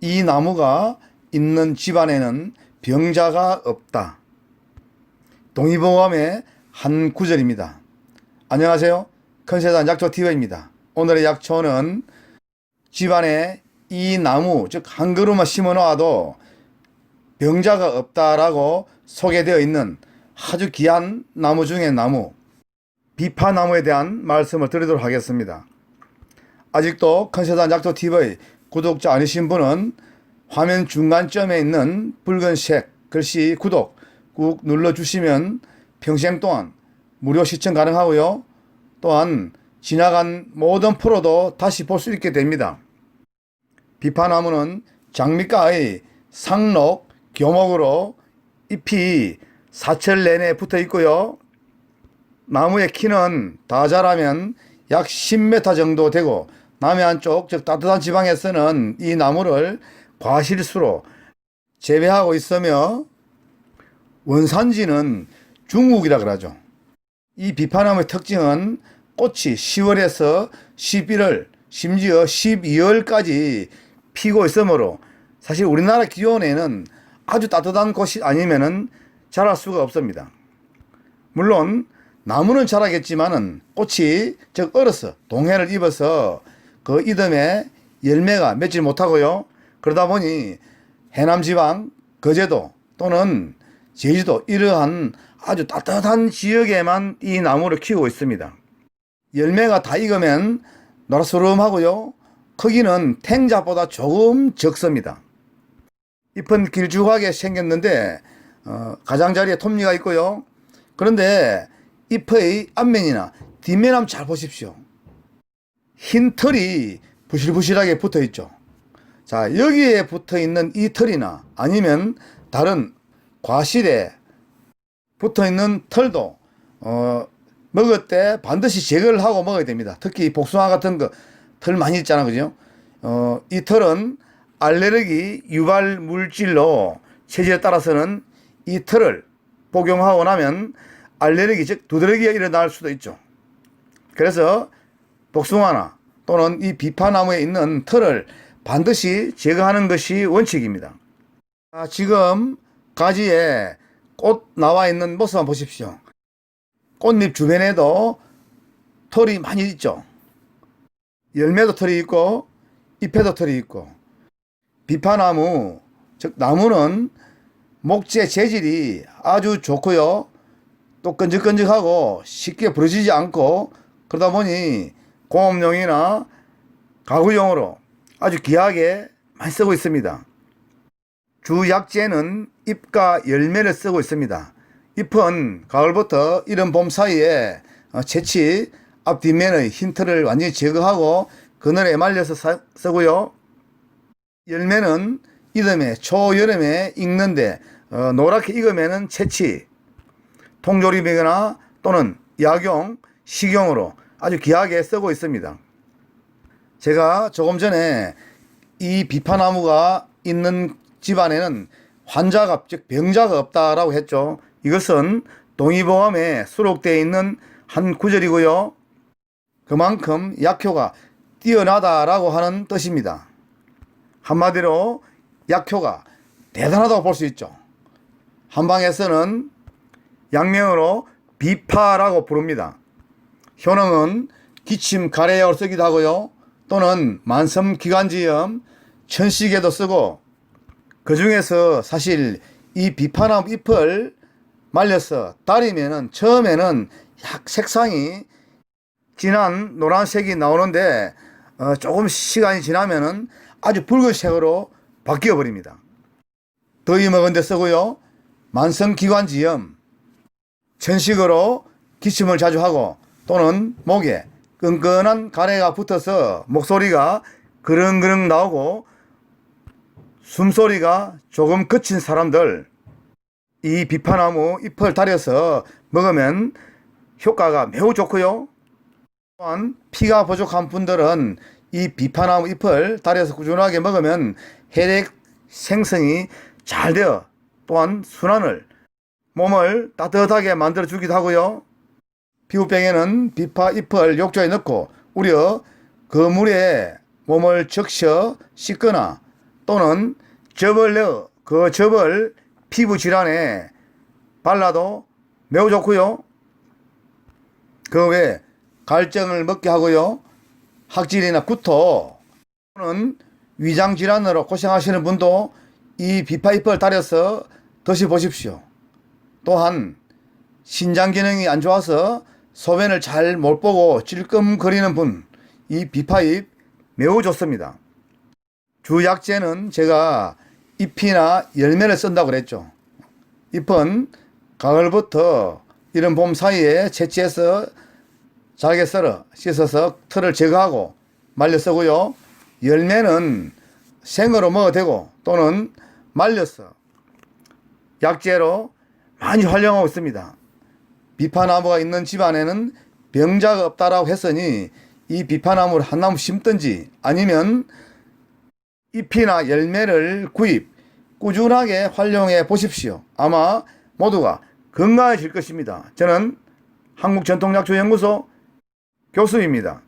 이 나무가 있는 집안에는 병자가 없다. 동의보감의 한 구절입니다. 안녕하세요. 컨세단 약초TV입니다. 오늘의 약초는 집안에 이 나무, 즉 한 그루만 심어 놓아도 병자가 없다라고 소개되어 있는 아주 귀한 나무 중의 나무, 비파나무에 대한 말씀을 드리도록 하겠습니다. 아직도 컨세단 약초TV 구독자 아니신 분은 화면 중간점에 있는 붉은색 글씨 구독 꾹 눌러주시면 평생 동안 무료 시청 가능하고요. 또한 지나간 모든 프로도 다시 볼 수 있게 됩니다. 비파나무는 장미가의 상록 교목으로 잎이 사철 내내 붙어 있고요. 나무의 키는 다 자라면 약 10m 정도 되고 남해안 쪽, 즉 따뜻한 지방에서는 이 나무를 과실수로 재배하고 있으며 원산지는 중국이라 그러죠. 이 비파나무의 특징은 꽃이 10월에서 11월, 심지어 12월까지 피고 있으므로 사실 우리나라 기온에는 아주 따뜻한 곳이 아니면은 자랄 수가 없습니다. 물론 나무는 자라겠지만은 꽃이 즉 얼어서 동해를 입어서 그 이듬해 열매가 맺지 못하고요. 그러다 보니 해남 지방, 거제도 또는 제주도 이러한 아주 따뜻한 지역에만 이 나무를 키우고 있습니다. 열매가 다 익으면 노랗스름하고요. 크기는 탱자보다 조금 적습니다. 잎은 길쭉하게 생겼는데 어, 가장자리에 톱니가 있고요. 그런데 잎의 앞면이나 뒷면 한번 잘 보십시오. 흰 털이 부실부실하게 붙어 있죠. 자, 여기에 붙어 있는 이 털이나 아니면 다른 과실에 붙어 있는 털도 어, 먹을 때 반드시 제거를 하고 먹어야 됩니다. 특히 복숭아 같은 거 털 많이 있잖아, 그죠? 어, 이 털은 알레르기 유발 물질로 체질에 따라서는 이 털을 복용하고 나면 알레르기 즉 두드러기가 일어날 수도 있죠. 그래서 복숭아나 또는 이 비파나무에 있는 털을 반드시 제거하는 것이 원칙입니다. 아, 지금 가지에 꽃 나와 있는 모습 한번 보십시오. 꽃잎 주변에도 털이 많이 있죠. 열매도 털이 있고 잎에도 털이 있고 비파나무 즉 나무는 목재 재질이 아주 좋고요. 또 끈적끈적하고 쉽게 부러지지 않고 그러다 보니 공업용이나 가구용으로 아주 귀하게 많이 쓰고 있습니다. 주 약재는 잎과 열매를 쓰고 있습니다. 잎은 가을부터 이른 봄 사이에 어, 채취 앞 뒷면의 흰 털을 완전히 제거하고 그늘에 말려서 사- 쓰고요. 열매는 이듬해 초여름에 익는데 어, 노랗게 익으면은 채취 통조림이거나 또는 약용, 식용으로 아주 귀하게 쓰고 있습니다. 제가 조금 전에 이 비파나무가 있는 집안에는 환자가 즉 병자가 없다라고 했죠. 이것은 동의보감에 수록되어 있는 한 구절이고요. 그만큼 약효가 뛰어나다라고 하는 뜻입니다. 한마디로 약효가 대단하다고 볼 수 있죠. 한방에서는 약명으로 비파라고 부릅니다. 효능은 기침 가래약으로 쓰기도 하고요. 또는 만성 기관지염, 천식에도 쓰고 그 중에서 사실 이 비파나무 잎을 말려서 따리면은 처음에는 약 색상이 진한 노란색이 나오는데 어, 조금 시간이 지나면은 아주 붉은색으로 바뀌어 버립니다. 더위 먹은 데 쓰고요. 만성기관지염, 천식으로 기침을 자주 하고 또는 목에 끈끈한 가래가 붙어서 목소리가 그릉그릉 나오고 숨소리가 조금 그친 사람들 이 비파나무 잎을 다려서 먹으면 효과가 매우 좋고요. 또한 피가 부족한 분들은 이 비파나무 잎을 다려서 꾸준하게 먹으면 혈액 생성이 잘 되어 또한 순환을 몸을 따뜻하게 만들어 주기도 하고요. 피부병에는 비파 잎을 욕조에 넣고 우려 그 물에 몸을 적셔 씻거나 또는 즙을 넣어 그 즙을 피부 질환에 발라도 매우 좋고요. 그 외에 갈증을 먹게 하고요. 학질이나 구토 또는 위장 질환으로 고생하시는 분도 이 비파잎을 달여서 드셔 보십시오. 또한 신장 기능이 안 좋아서 소변을 잘 못 보고 찔끔거리는 분, 이 비파잎 매우 좋습니다. 주약재는 제가 잎이나 열매를 쓴다고 그랬죠. 잎은 가을부터 이른 봄 사이에 채취해서 잘게 썰어 씻어서 털을 제거하고 말려 쓰고요. 열매는 생으로 먹어도 되고 또는 말려서 약재로 많이 활용하고 있습니다. 비파나무가 있는 집안에는 병자가 없다라고 했으니 이 비파나무를 한 나무 심든지 아니면 잎이나 열매를 구입 꾸준하게 활용해 보십시오. 아마 모두가 건강해질 것입니다. 저는 한국전통약초연구소 교수입니다.